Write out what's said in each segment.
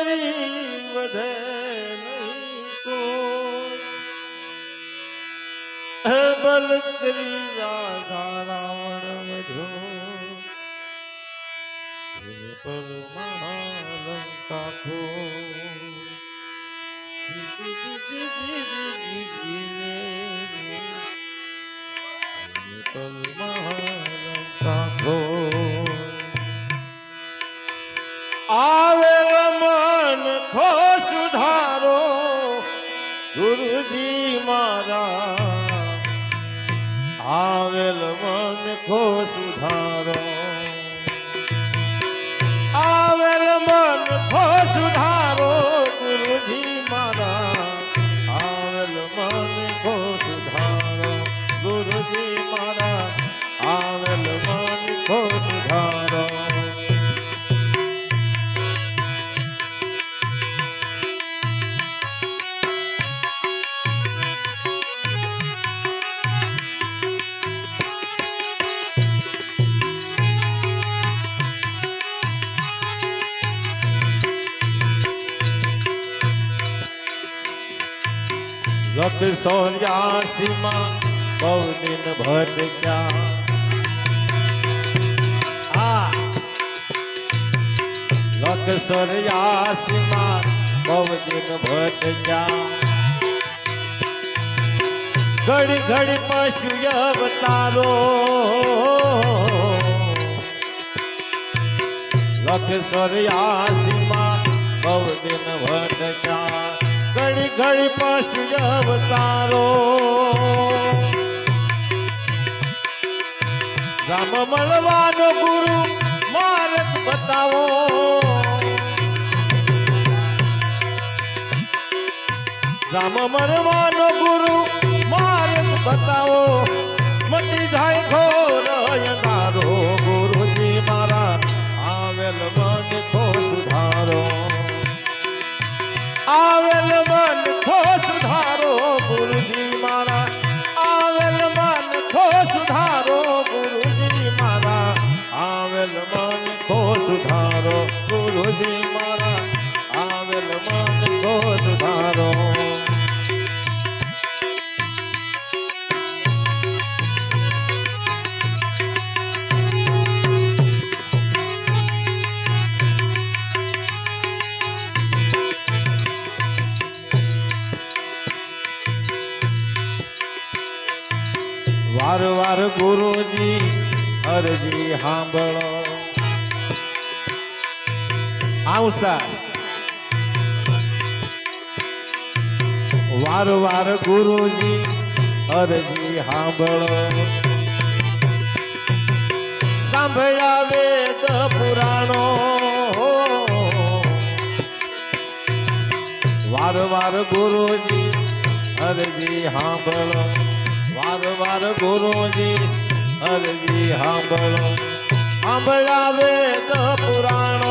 કરી વધે બલ કરી રાધા રાવણ વધ્યો હે આવેલ મન ખો સુધારો. રથ સોર્યાસીમાં બહુ દિન ભટક્યા હા. રથ સોર્યાસીમાં બહુ દિન ભટક્યા ઘડી ઘડી પશુ અવતારો. રથ સોર્યાસીમાં બહુ દિન ભટક્યા ઘડી ઘડી પાછું અવતારો રામ મળવાનો ગુરુ માર્ગ બતાવો. રામ મળવાનો ગુરુ માર્ગ બતાવો. મટી જાય ઘોર અંધારો ગુરુજી મારા આવેલ મન ખો સુધારો. આવેલ વાર વાર ગુરુજી, અરજી સાંભળો. આવતા વાર વાર ગુરુજી, અરજી સાંભળો. સાંભળ્યા વેદ પુરાણો. વાર વાર ગુરુજી, અરજી સાંભળો. વાર વાર ગુરુજી અરજી સાંભળો. સાંભળાવે તો પુરાણો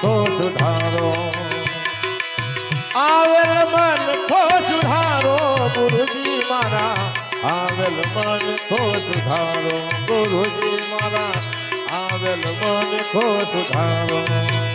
ખો સુધારો આવેલ મન ખો સુધારો ગુરુજી મારા. આવેલ મન ખો સુધારો ગુરુજી મારા. આવેલ મન ખો સુધારો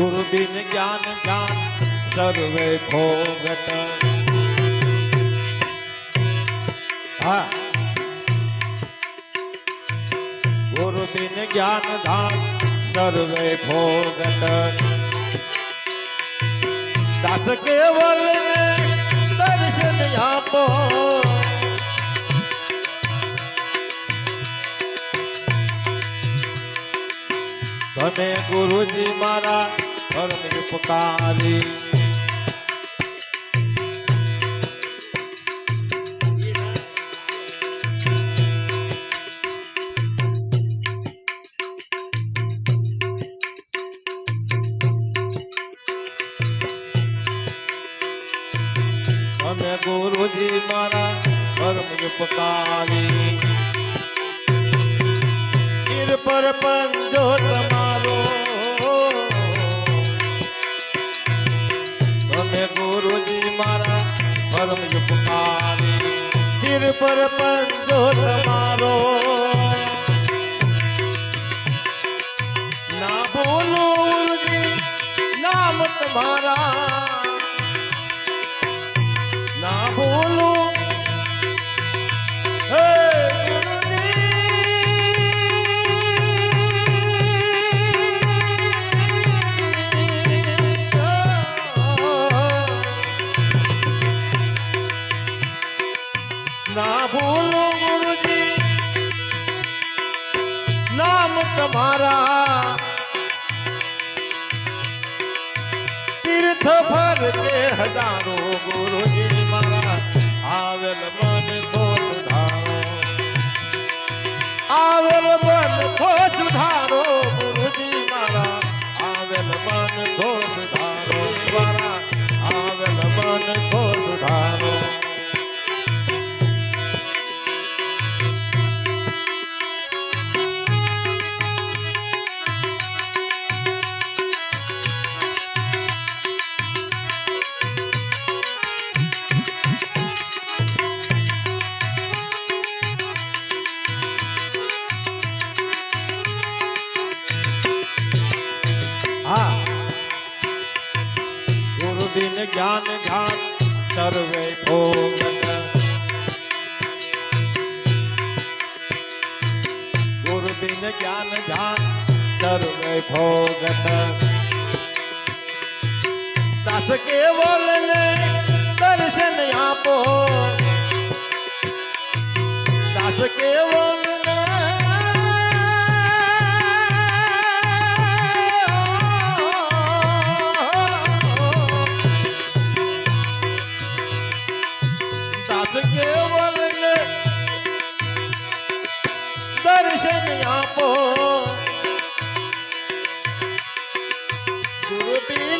ગુરુ બિન જ્ઞાન જ્ઞાન સર્વે ભોગત હા ગુરુ બિન જ્ઞાન ધામ સર્વે ભોગત દાસ કેવલ ને દર્શન આપો તમે ગુરુજી મારા પરમ ઉપકારી તમે ગુરુજી મારા પરમ ઉપકારી પર પંજો તમારો તમે ગુરુજી મારા પરમ ઉપકારી. સિર પર પંજો તમારો ના બોલો ગુરુજી નામ તમારા ના ભૂલું ગુરુજી નામ તમારા. તીર્થ ભર કે હજારો ગુરુજી મારા સર્વે ભોગત દાસ કેવલ ને દર્શન આપો. દાસ કેવલ